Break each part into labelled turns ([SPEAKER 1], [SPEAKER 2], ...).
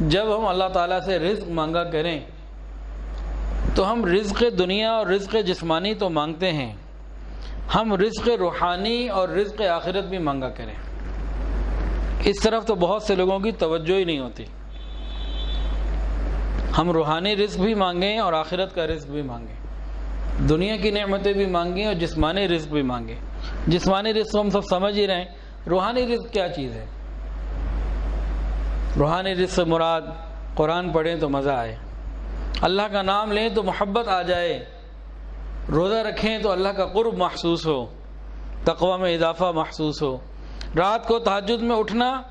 [SPEAKER 1] جب ہم اللہ تعالیٰ سے رزق مانگا کریں، تو ہم رزق دنیا اور رزق جسمانی تو مانگتے ہیں۔ ہم رزق روحانی اور رزق آخرت بھی مانگا کریں۔ اس طرف تو بہت سے لوگوں کی توجہ ہی نہیں ہوتی۔ ہم روحانی رزق بھی مانگیں اور آخرت کا رزق بھی مانگیں۔ دنیا کی نعمتیں بھی مانگیں اور جسمانی رزق بھی مانگیں۔ جسمانی رزق ہم سب سمجھ ہی رہے ہیں۔ روحانی رزق کیا چیز ہے؟ روحانی رزق مراد قرآن پڑھیں تو مزہ آئے۔ اللہ کا نام لیں تو محبت آ جائے۔ روزہ رکھیں تو اللہ کا قرب محسوس ہو۔ تقوی میں اضافہ محسوس ہو۔ رات کو تحجد میں اٹھنا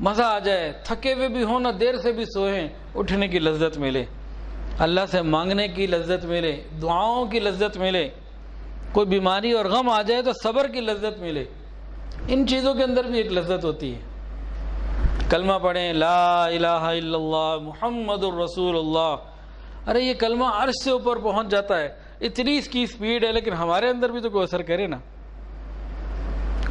[SPEAKER 1] مزہ آ جائے۔ تھکے ہوئے بھی ہوں نہ دیر سے بھی سوئیں۔ اٹھنے کی لذت ملے۔ اللہ سے مانگنے کی لذت ملے۔ دعاؤں کی لذت ملے۔ کوئی بیماری اور غم آ جائے تو صبر کی لذت ملے۔ ان چیزوں کے اندر بھی ایک لذت ہوتی ہے۔ کلمہ پڑھیں، لا الہ الا اللہ، محمد الرسول اللہ۔ ارے، یہ کلمہ عرش سے اوپر پہنچ جاتا ہے۔ اتنی اس کی سپیڈ ہے، لیکن ہمارے اندر بھی تو کوئی اثر کرے نا۔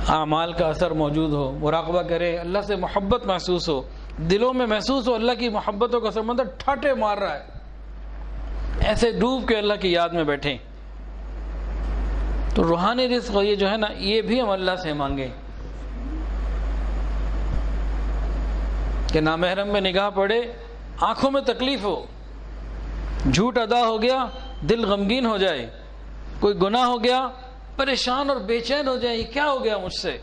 [SPEAKER 1] اعمال کا اثر موجود ہو، مراقبہ کرے، اللہ سے محبت محسوس ہو، دلوں میں محسوس ہو، اللہ کی محبتوں کا سمندر مطلب ٹھاٹے مار رہا ہے۔ ایسے ڈوب کے اللہ کی یاد میں بیٹھیں۔ تو روحانی رزق یہ جو ہے نا، یہ بھی ہم اللہ سے مانگیں۔ کہ نامحرم میں نگاہ پڑے، آنکھوں میں تکلیف ہو، جھوٹ ادا ہو گیا، دل غمگین ہو جائے، کوئی گناہ ہو گیا، پریشان اور بے چین ہو جائے، یہ کیا ہو گیا مجھ سے؟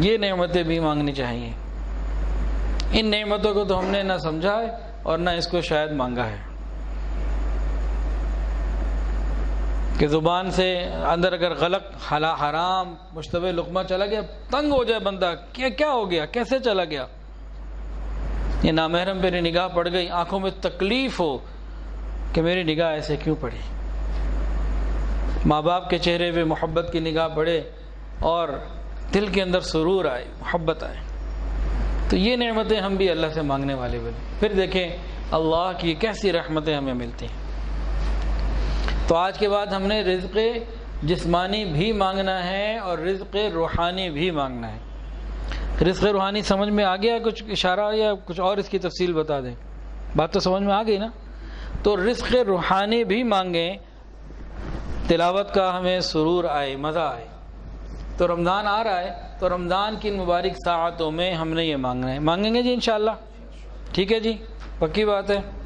[SPEAKER 1] یہ نعمتیں بھی مانگنی چاہیے۔ ان نعمتوں کو تو ہم نے نہ سمجھا ہے اور نہ اس کو شاید مانگا ہے۔ کہ زبان سے اندر اگر غلط حلا حرام، مشتبہ لقمہ چلا گیا، تنگ ہو جائے بندہ۔ کیا کیا ہو گیا؟ کیسے چلا گیا؟ یہ نامحرم پہ نگاہ پڑ گئی، آنکھوں میں تکلیف ہو کہ میری نگاہ ایسے کیوں پڑی؟ ماں باپ کے چہرے پہ محبت کی نگاہ پڑے اور دل کے اندر سرور آئے، محبت آئے۔ تو یہ نعمتیں ہم بھی اللہ سے مانگنے والے بنے پھر دیکھیں، اللہ کی کیسی رحمتیں ہمیں ملتی ہیں۔ تو آج کے بعد ہم نے رزق جسمانی بھی مانگنا ہے اور رزق روحانی بھی مانگنا ہے۔ رزق روحانی سمجھ میں آ گیا؟ کچھ اشارہ یا کچھ اور اس کی تفصیل بتا دیں۔ بات تو سمجھ میں آ گئی نا؟ تو رزق روحانی بھی مانگیں۔ تلاوت کا ہمیں سرور آئے، مزہ آئے۔ تو رمضان آ رہا ہے، تو رمضان کی مبارک ساعتوں میں ہم نے یہ مانگنا ہے۔ مانگیں گے جی انشاءاللہ؟ ٹھیک ہے جی پکی بات ہے۔